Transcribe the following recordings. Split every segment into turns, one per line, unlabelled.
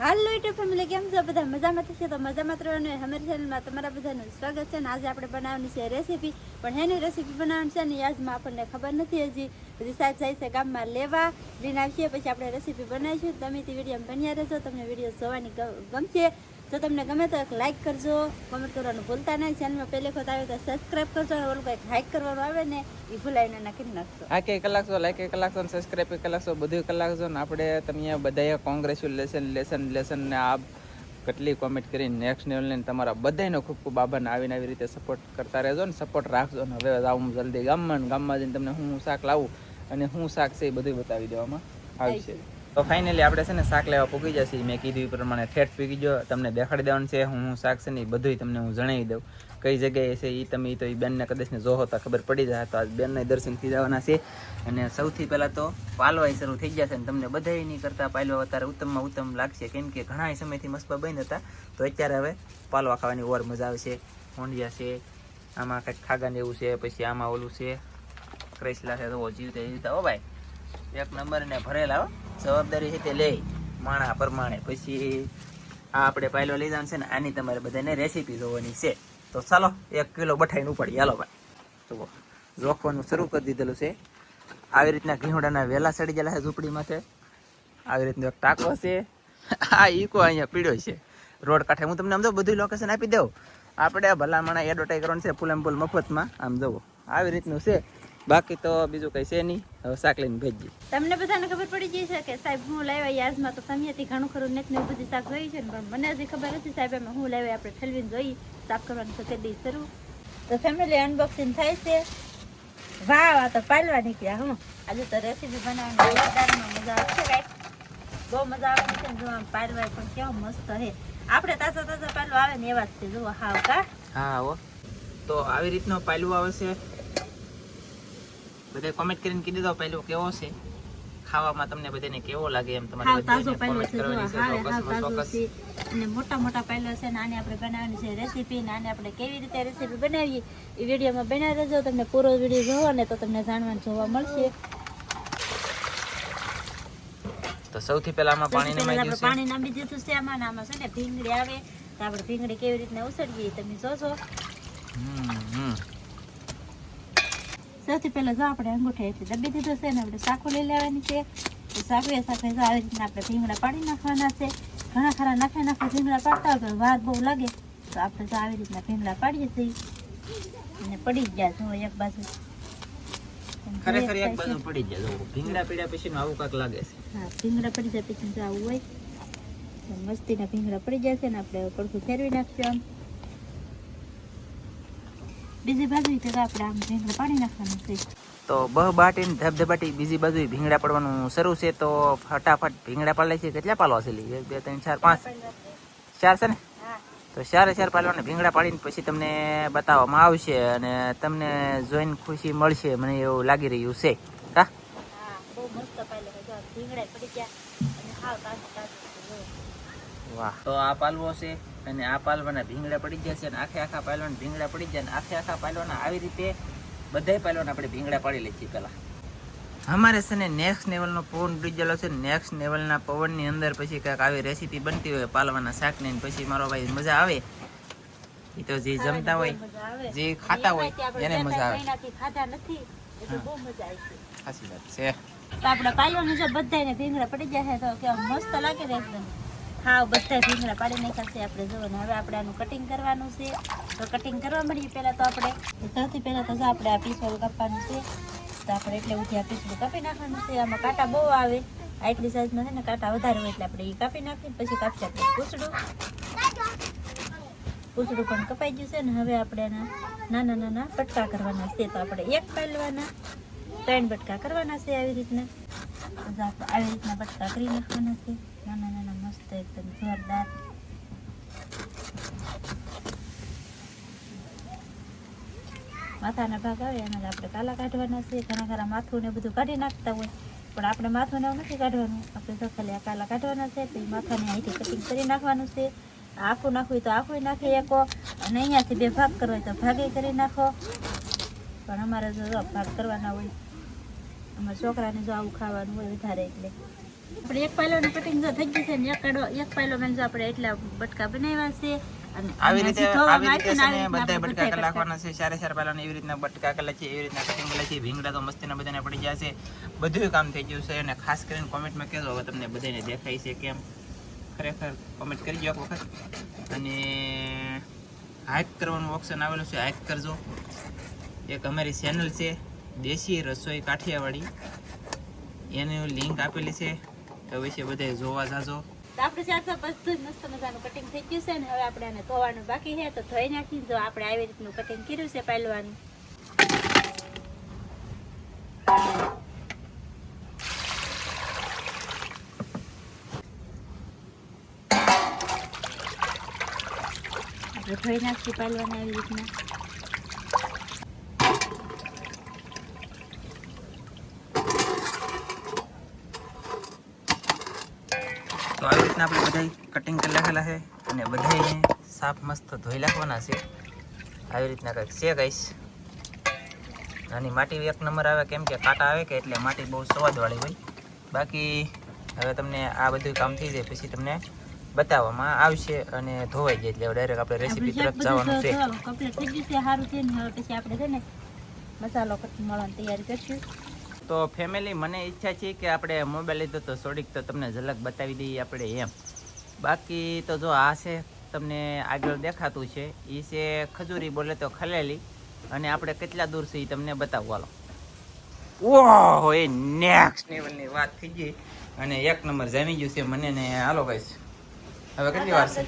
હાલો YouTube family કેમ છો બધા? મજામાં થશે તો મજામાં રહેવાનું હોય. અમારી ચેનલમાં તમારા બધાનું સ્વાગત છે ને આજે આપણે બનાવવાની છે રેસીપી પણ હેની રેસીપી બનાવવાની છે ને યાદમાં આપણને ખબર નથી હજી. બધી સાહેબ જાય છે ગામમાં લેવા, લઈને આવીએ, પછી આપણે રેસીપી બનાવીશું. તમે તે વીડિયો બન્યા રહેજો, તમને વીડિયો જોવાની ગમશે. જો તમને ગમે તો એક લાઇક કરજો કોમેન્ટ કરવાનું ભૂલતા નહીં. ચેનલમાં પહેલી વખત આવે તો સબસ્ક્રાઇબ કરજો અને ઓલું કંઈક હાઇક કરવાનું આવે ને એ ભૂલાઈને નાખી નાખજો
આ કે કલાક છો લાઈક કલાક છો સબસ્ક્રાઇબ કલાક છો બધું કલાક છો ને આપણે તમે બધા કોંગ્રેચ્યુલેશન લેસન લેસન ને આ કેટલી કોમેન્ટ કરી નેક્સ્ટ લેવલ ને તમારા બધાનો ખૂબ ખૂબ આભાર આવીને આવી રીતે સપોર્ટ કરતા રહેજો ને સપોર્ટ રાખજો ને. હવે આવું જલ્દી ગામમાં ગામમાં જઈને તમને હું હું શાક લાવું અને હું શાક છે એ બધું બતાવી દેવામાં આવશે. તો ફાઇનલી આપણે છે ને શાક લેવા પૂકી જશે. મેં કીધું એ પ્રમાણે ઠેઠ પૂકી ગયો. તમને દેખાડી દેવાનું છે હું હું શાક છે ને એ બધું તમને હું જણાવી દઉં. કઈ જગ્યાએ છે એ તમે તો એ બેનને કદાચ ને જોહો તો ખબર પડી જાય. તો આજ બેનને દર્શન થઈ જવાના છે. અને સૌથી પહેલાં તો પાલવાય શરૂ થઈ જશે અને તમને બધાય નહીં કરતાં પાલવા અત્યારે ઉત્તમમાં ઉત્તમ લાગશે. કેમ કે ઘણા સમયથી મસ્ત બંધ હતા તો અત્યારે હવે પાલવા ખાવાની ઓર મજા આવશે. હોંડિયા છે, આમાં કંઈક ખાગાને એવું છે, પછી આમાં ઓલું છે. ક્રેસલા છે તો જીવતા જીવતા. ઓ ભાઈ, એક નંબર ને ભરેલા હો. જવાબદારી છે તે લે માણા પ્રમાણે. પછી આ આપણે પાયલો લઈ જવાનું છે ને, આની તમારે બધાને રેસીપી જોવાની છે. તો ચાલો, એક કિલો બઠાઈને ઉપાડી. હાલો ભાઈ. જુઓ જોખવાનું શરૂ કરી દીધેલું છે. આવી રીતના ઘીવડાના વેલા સડી ગયેલા છે ઝૂંપડી માથે. આવી રીતનો એક ટાંકો છે. આ ઈકો અહીંયા પીડ્યો છે. રોડ કાંઠે. હું તમને આમ જો બધું લોકેશન આપી દઉં. આપણે ભલામણા એડવર્ટાઈઝ કરવાનું છે ફૂલ એમ ફૂલ મફતમાં. આમ જુઓ. આવી રીતનું છે. બાકી તો બીજું કંઈ છે નહીં. હવે શાક લઈને ભેજી
તમને બધાને ખબર પડી ગઈ છે કે સાહેબ હું લાવ્યા યાદમાં તો તમે હતી ઘણું ખરું નેટ ને બધી શાક જોઈ છે ને પણ મને હજી ખબર નથી સાહેબ એમાં હું લાવ્યા આપણે ઠલવીને જોઈ સાફ કરવાનું તો કરી દઈશ શરૂ. તો ફેમિલી અનબોક્સિંગ થાય છે. વાહ વાહ તો પાલવા નીકળ્યા હું. આજે તો રેસીપી બનાવવાની મજા આવશે બહુ મજા આવે છે જો આમ પાલવા પણ કેવો મસ્ત હે આપણે તાજા તાજા પાલવા આવે ને એવા જ છે જુઓ હાવ કા.
હા હો. તો આવી રીતનો પાલવો આવે છે. બધે કોમેન્ટ કરીને કીધી દો. પહેલું કેવો છે? ખાવામાં તમને બધાને કેવો લાગે એમ તમારે
તાજો
પહેલો
છે જો હાવ તાજો છે. અને મોટા મોટા પાયલો છે ને આને આપણે બનાવવાની છે રેસીપી ને આને આપણે કેવી રીતે રેસીપી બનાવીએ એ વિડીયોમાં બનાવી દેજો તમને પૂરો વીડિયો જોવો ને તો તમને જાણવાનું જોવા મળશે.
તો સૌથી પહેલા આમાં પાણી
સૌથી દીધું પાણી નાખી દીધું છે આમાં આમાં છે ને ભીંગડી આવે. તો આપણે ભીંગડી કેવી રીતના ઉસળીએ તમે જોજો.
હમ.
સૌથી પહેલાં જો આપણે અંગૂઠેથી દબી દીધો છે ને આપણે સાકુ લઈ લેવાની છે. તો સાકુએ સાથે જો આવી રીતના આપણે ભીંગડા પાડી નાખવાના છે. ઘણા ખરા નાખે નાખે ભીંગડા પાડતા હોય વાર બહુ લાગે. તો આપણે જો આવી રીતના ભીંગડા પાડીએ છીએ. અને પડી જ ગયા જો એક બાજુ.
ખરેખર એક બાજુ પડી જાય. ભીંગડા પીડ્યા પછી આવું કાંક લાગે છે.
હા ભીંગડા પડી જાય પછી આવું હોય મસ્તી મસ્તીના ભીંગડા પડી જશે ને આપણે પડખું ફેરવી નાખશું આમ. બીજી બાજુ તો આપણે આમ ભીંગડા પાડી નાખવાનું છે.
તો બહ બાટીને ધબધબાટી બીજી બાજુ ભીંગડા પડવાનું શરૂ છે તો ફટાફટ ભીંગડા પાડે છે કેટલા પાલવા છે? એક બે ત્રણ ચાર પાંચ. ચાર છે ને? તો ચારે ચાર પાલવાને ભીંગડા પાડીને પછી તમને બતાવવામાં આવશે અને તમને જોઈને ખુશી મળશે. મને એવું લાગી રહ્યું છે.
હા બહુ મસ્ત આ ભીંગડા પડી ગયા અને હાવ.
વાહ. તો આ પાલવો છે અને આ પાલવાના ભીંગડા પડી જશે અને આખે આખા પાલવાના ભીંગડા પડી ગયા અને આખે આખા પાલવાના આવી રીતે બધા પાલવાના આપણે ભીંગડા પાડી લઈએ છીએ પહેલા. અમારે છે ને નેક્સ્ટ લેવલનો પવન બ્રિજેલો છે. નેક્સ્ટ લેવલના પવનની અંદર પછી કાંઈક આવી રેસીપી બનતી હોય પાલવાના શાકની પછી મારો ભાઈ મજા આવે. એ તો જે જમતા હોય જે ખાતા હોય એને મજા આવે.
મહિનાથી નથી બહુ મજા આવી
સાચી વાત છે.
તો આપણે પાલવાનું છે બધાને ભીંગડા પડી જાય તો કે મસ્ત લાગે ને એકદમ. હાવ બધા ભીંગડા પાડી નાખ્યા છે. આપણે જો ને, હવે આપણે આનું કટિંગ કરવાનું છે. તો કટિંગ કરવા મળીએ પહેલાં તો આપણે. સૌથી પહેલાં તો આપણે આ પીસવાળું કાપવાનું છે. તો આપણે એટલે ઉઠી આ પીસડું કાપી નાખવાનું છે. આમાં કાંટા બહુ આવે. આટલી સાઈઝમાં છે ને, કાંટા વધારે હોય એટલે આપણે એ કાપી નાખીએ પછી કાપશે આપણે પૂછડું. પૂછડું પણ કપાઈ ગયું છે ને, હવે આપણે એના નાના નાના બટકા કરવાના છે. તો આપણે એક પાલવાના, ત્રણ બટકા કરવાના છે આવી રીતના. આવી રીતના બટકા કરી નાખવાના છે. નાના નાના મસ્ત એકદમ જોરદાર માથાના ભાગ આવે એના આપણે કાલા કાઢવાના છે ઘણા ખરા માથું ને બધું કાઢી નાખતા હોય, પણ આપણે માથું ને નથી કાઢવાનું. આપણે તો ખાલી આ કાલા કાઢવાના છે, તો એ માથાને અહીંથી કટિંગ કરી નાખવાનું છે. આખું નાખવું તો આખું નાખી શકો અને અહીંયાથી બે ભાગ હોય તો ભાગે કરી નાખો. પણ અમારે જો ભાગ કરવાના હોય, અમારા છોકરાને જો આવું ખાવાનું હોય વધારે એટલે. આપણે એક પાયલોની કટિંગ જો થઈ ગઈ છે ને એક એક પાયલો મેં જો આપણે એટલા બટકા બનાવ્યા છે
આવી રીતે આવી રીતે છે બધા બટકા નાખવાના છે ચારે ચાર પાલાને એવી રીતના બટકા કરેલા છે એવી રીતના કટિંગ કરેલા છે ભીંગડા તો મસ્તીના બધાને પડી ગયા છે. બધું કામ થઈ ગયું છે અને ખાસ કરીને કોમેન્ટમાં કહેજો હવે તમને બધાને દેખાય છે કેમ? ખરેખર કોમેન્ટ કરી એક વખત. અને હાઇક કરવાનું ઓપ્શન આવેલું છે હાઇક કરજો. એક અમારી ચેનલ છે દેશી રસોઈ કાઠિયાવાડી. એની લિંક આપેલી છે. તો વિશે બધે જોવા જાજો.
તો આપણે ચાર બધું મસ્ત મજાનું કટિંગ થઈ ગયું છે ને, હવે આપણે આને ધોવાનું બાકી છે, તો ધોઈ નાખી જો આપણે આવી રીતનું કટિંગ કર્યું છે પહેલવાનું ધોઈ નાખીએ પહેલવાને આવી રીતના.
રીતના આપણે બધા કટિંગ કરી નાખેલા છે અને બધાને સાફ મસ્ત ધોઈ નાખવાના છે. આવી રીતના કંઈક છે કઈશ આની માટી એક નંબર આવે કેમ કે કાંટા આવે કે એટલે માટી બહુ સ્વાદવાળી હોય. બાકી હવે તમને આ બધું કામ થઈ જાય પછી તમને બતાવવામાં આવશે અને ધોવાઈ જાય એટલે ડાયરેક્ટ આપણે રેસીપી તરફ જવાનું છે.
કમ્પ્લીટ થઈ ગયું સારું છે ને હવે પછી આપણે છે ને મસાલો મળવાની તૈયારી કરશું.
તો ફેમિલી મને ઈચ્છા છે કે આપણે મોબાઈલ લીધો તો થોડીક તો તમને ઝલક બતાવી દઈએ આપણે એમ. બાકી તો જો આ છે તમને આગળ દેખાતું છે એ છે ખજૂરી બોલે તો ખલેલી. અને આપણે કેટલા દૂર છે એ તમને બતાવવા ઓહો એ નેક્સ્ટ લેવલની વાત થઈ ગઈ. અને એક નંબર જામી ગયું છે મને ને, હાલો ભાઈ હવે કેટલી વાર છે?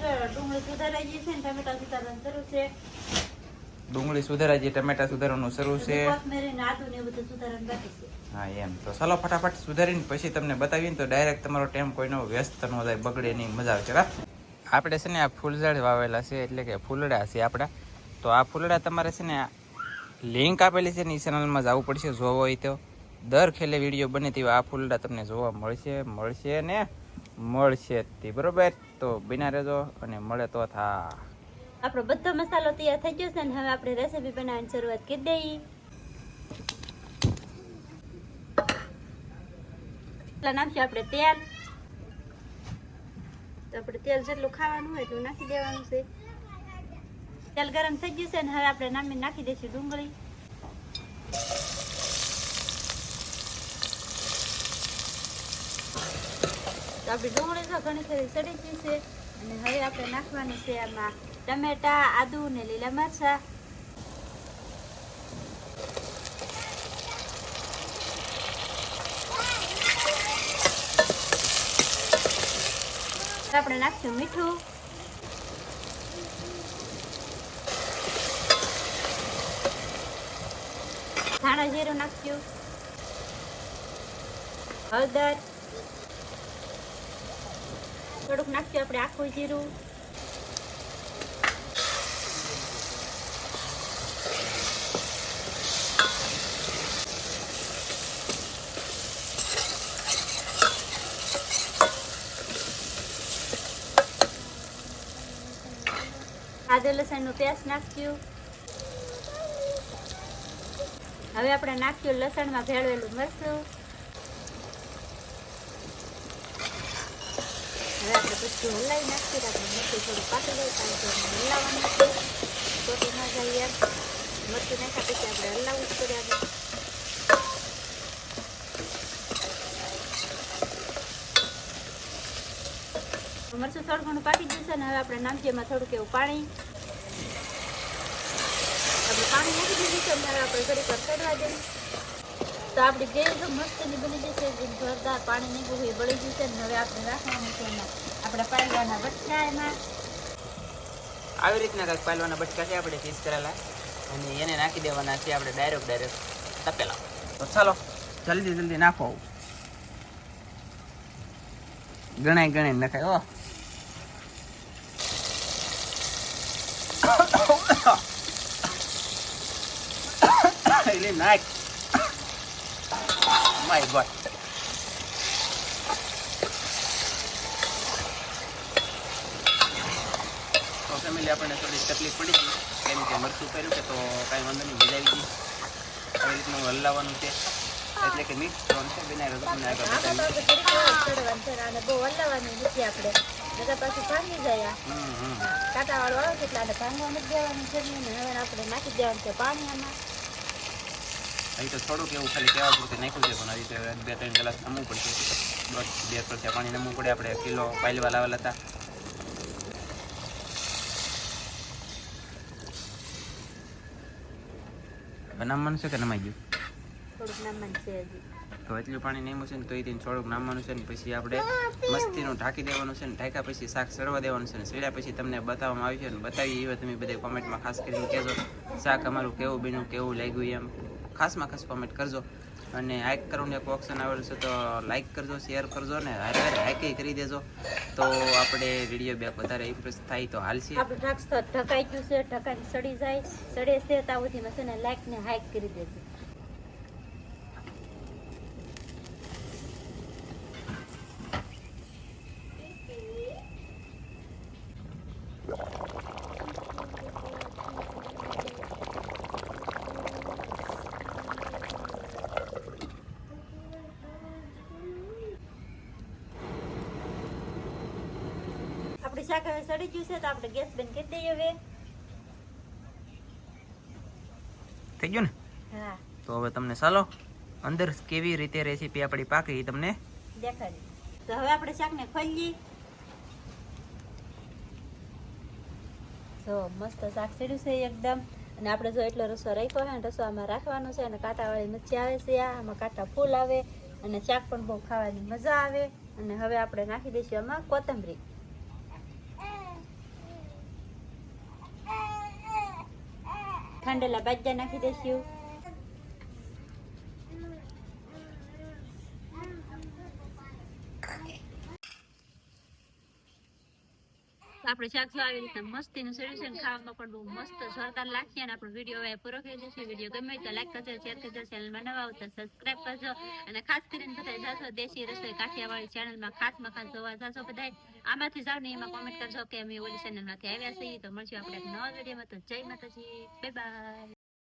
ડુંગળી છે, ટમેટા સુધારવાનું શરૂ છે.
હા, એમ. તો ચાલો ફટાફટ સુધારીને પછી તમને બતાવીને તો ડાયરેક્ટ તમારો ટાઈમ કોઈનો વ્યસ્ત ન થાય, બગડે નહીં, મજા આવે છે આપણે છે ને આ ફૂલઝાડ વાવેલા છે, એટલે કે ફૂલડા છે આપણા. તો આ ફૂલડા તમારે છે ને લિંક આપેલી છે ને એ ચેનલમાં જવું પડશે, જોવો હોય તો. દર ખેલે વીડિયો બને તેવા આ ફૂલડા તમને જોવા મળશે મળશે ને મળશે તે, બરોબર? તો બિના રહેજો અને મળે તો થા.
આપણો બધો મસાલો તૈયાર થઈ ગયો છે ને હવે આપણે રેસીપી બનાવવાની શરૂઆત કરી દઈએ. એટલા નાખીએ આપણે તેલ. તો આપણે તેલ જેટલું ખાવાનું હોય એટલું નાખી દેવાનું છે. તેલ ગરમ થઈ ગયું છે ને હવે આપણે નામી નાખી દઈશું ડુંગળી. તો આપણી ડુંગળી તો ઘણી ખરી સડી ગઈ છે. અને હવે આપણે નાખવાનું છે આમાં ટમેટા, આદુ ને લીલા મરચા. આપણે નાખશું મીઠું. ધાણા જીરું નાખ્યું હળદર. થોડુંક નાખ્યું આપણે આખું જીરું. આદુ લસણનું પેસ્ટ નાખ્યું. હવે આપણે નાખ્યું લસણમાં ભેળવેલું મરચું. હવે આપણે બધું હલાવી નાખીએ આપણે મરચું થોડું પાકી જાય કારણ કે હલાવવાનું ખોટું ન જાય મરચું નાખ્યા પછી આપણે હલાવવું જ પડે આપણે મરચું થોડું ઘણું પાકી ગયું છે ને હવે આપણે નાખીએ એમાં થોડુંક એવું પાણી. આપણે પાણી નાખી દીધું છે હવે આપણે ઘડી પર ચડવા દઈએ. તો આપણી ગ્રેવી મસ્તની બની જશે જેમ જોરદાર પાણી નીકળ્યું એ બળી ગયું છે ને હવે આપણે રાખવાનું છે આપણે પાલવાના બટકા એમાં.
આવી રીતના કાંઈક પાલવાના બટકા છે આપણે ચીઝ કરેલા. અને એને નાખી દેવાના છે આપણે ડાયરેક્ટ ડાયરેક્ટ તપેલા. તો ચાલો, જલ્દી જલ્દી નાખો ગણાય ગણાય નખાય ઓ એટલે નાખ માય ગોડ તો ફેમિલી આપણને થોડી તકલીફ પડી ગઈ કેમ કે મરચું કર્યું કે તો કાંઈ વાંધો નહીં મજા આવી ગઈ આવી રીતનું હલાવવાનું છે એટલે કે મિક્સ ત્રણ છે તો આગળ
બહુ હલાવવાનું આપણે નકર પાછું ભાંગી જાય કાંટાવાળું આવે છે એટલે આને ભાંગવા નથી દેવાનું છે ને હવે આપણે નાખી દેવાનું છે પાણી આમાં
અહીં તો થોડુંક એવું ખાલી કહેવા પૂરતું નાખ્યું છે પણ હજી તો બે ત્રણ કલાક નમવું પડશે. બે ત્રણ પાણી નમવું પડે. આપણે કિલો પાયલવા લાવેલા હતા. બનાવવાનું છે કે નમાઈ ગયું?
થોડુંક નામવાનું છે હજી.
તો એટલું પાણી નહીં મૂકશે ને તો એ દિન થોડુંક નામવાનું છે ને પછી આપણે મસ્તીનું ઢાંકી દેવાનું છે ને ઢાંક્યા પછી શાક સડવા દેવાનું છે ને સડ્યા પછી તમને બતાવવામાં આવ્યું છે ને બતાવી એવા તમે બધા કોમેન્ટમાં ખાસ કરીને કહેજો. શાક અમારું કેવું બન્યું કેવું લાગ્યું એમ. ખાસમાં ખાસ કોમેન્ટ કરજો. અને હાઇક કરવાનું એક ઓપ્શન આવેલું છે તો લાઇક કરજો શેર કરજો ને હારે હારે હાઇક કરી દેજો. તો આપણે વીડિયો બેક વધારે ઇમ્પ્રેસ થાય તો હાલશે
આપણું તો ઢકાઈ ગયું છે ઢકાઈ સડી જાય સડે છે તાવથી છે ને લાઇક ને હાઇક કરી દેજો આપણી શાક હવે સડી ગયું છે તો આપણે ગેસ બંધ કરી દઈએ હવે.
થઈ ગયું ને?
હા.
તો હવે તમને ચાલો અંદર કેવી રીતે રેસીપી આપણી પાકી એ તમને
દેખાડી. તો હવે આપણે શાકને ખોલીએ. જો મસ્ત શાક સડ્યું છે એકદમ. અને આપણે જો એટલો રસો રાખ્યો હોય ને રસો આમાં રાખવાનો છે અને કાંટાવાળી મચ્છી આવે છે આમાં કાંટા ફૂલ આવે. અને શાક પણ બહુ ખાવાની મજા આવે. અને હવે આપણે નાખી દઈશું આમાં કોથમરી. ખાંડેલા બાજ્યા નાખી દઈશું. આપણે શાક આવી રીતે મસ્તીનું સોલ્યુશન ખાવામાં પણ બહુ મસ્ત જોરદાર લાગશે અને આપણો વીડિયો હવે પૂરો થઈ જશે. વીડિયો ગમે તો લાઈક કરજો શેર કરજો ચેનલમાં નવા આવતા સબસ્ક્રાઈબ કરજો. અને ખાસ કરીને બધા જાશો દેશી રસોઈ કાઠિયાવાડી ચેનલમાં ખાસમાં ખાસ જોવા જાશો બધા આમાંથી જાવ ને એમાં કોમેન્ટ કરજો કે અમે ઓલી ચેનલમાંથી આવ્યા છીએ. તો મળશું આપણે એક નવા વિડીયોમાં તો જય માતાજી. Bye bye